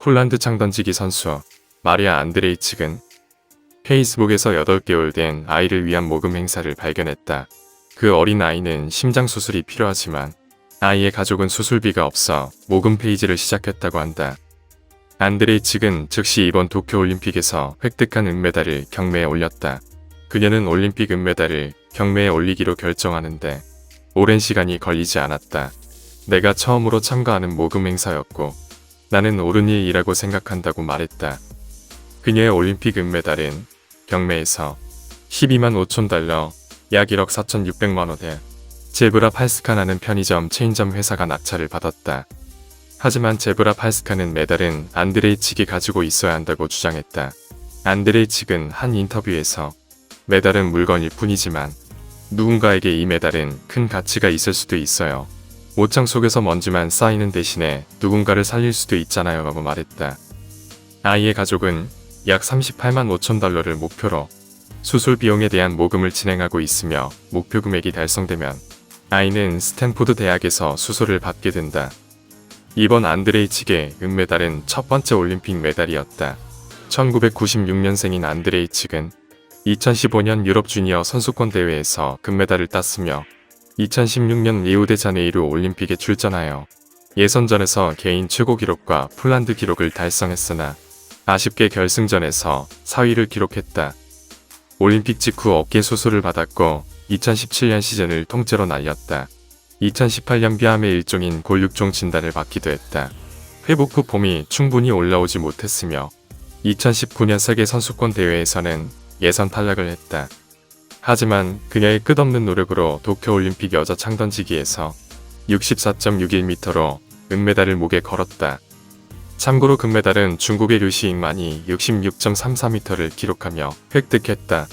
폴란드 창던지기 선수 마리아 안드레이치근 페이스북에서 8개월 된 아이를 위한 모금 행사를 발견했다. 그 어린 아이는 심장 수술이 필요하지만 아이의 가족은 수술비가 없어 모금 페이지를 시작했다고 한다. 안드레이치근 즉시 이번 도쿄올림픽에서 획득한 은메달을 경매에 올렸다. 그녀는 올림픽 은메달을 경매에 올리기로 결정하는데 오랜 시간이 걸리지 않았다. 내가 처음으로 참가하는 모금 행사였고 나는 옳은 일이라고 생각한다고 말했다. 그녀의 올림픽 은메달은 경매에서 12만 5천 달러, 약 1억 4,600만 원에 제브라 팔스카나는 편의점 체인점 회사가 낙찰을 받았다. 하지만 제브라 팔스카는 메달은 안드레이칙이 가지고 있어야 한다고 주장했다. 안드레이칙은 한 인터뷰에서 메달은 물건일 뿐이지만 누군가에게 이 메달은 큰 가치가 있을 수도 있어요. 옷장 속에서 먼지만 쌓이는 대신에 누군가를 살릴 수도 있잖아요 라고 말했다. 아이의 가족은 약 38만 5천 달러를 목표로 수술 비용에 대한 모금을 진행하고 있으며 목표 금액이 달성되면 아이는 스탠포드 대학에서 수술을 받게 된다. 이번 안드레이칙의 은메달은 첫 번째 올림픽 메달이었다. 1996년생인 안드레이칙은 2015년 유럽 주니어 선수권 대회에서 금메달을 땄으며 2016년 리우데자네이루 올림픽에 출전하여 예선전에서 개인 최고 기록과 폴란드 기록을 달성했으나 아쉽게 결승전에서 4위를 기록했다. 올림픽 직후 어깨 수술을 받았고 2017년 시즌을 통째로 날렸다. 2018년 비암의 일종인 골육종 진단을 받기도 했다. 회복 후 폼이 충분히 올라오지 못했으며 2019년 세계 선수권 대회에서는 예선 탈락을 했다. 하지만 그녀의 끝없는 노력으로 도쿄올림픽 여자 창던지기에서 64.61m로 은메달을 목에 걸었다. 참고로 금메달은 중국의 류시잉만이 66.33m를 기록하며 획득했다.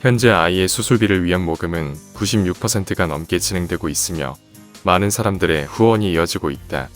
현재 아이의 수술비를 위한 모금은 96%가 넘게 진행되고 있으며 많은 사람들의 후원이 이어지고 있다.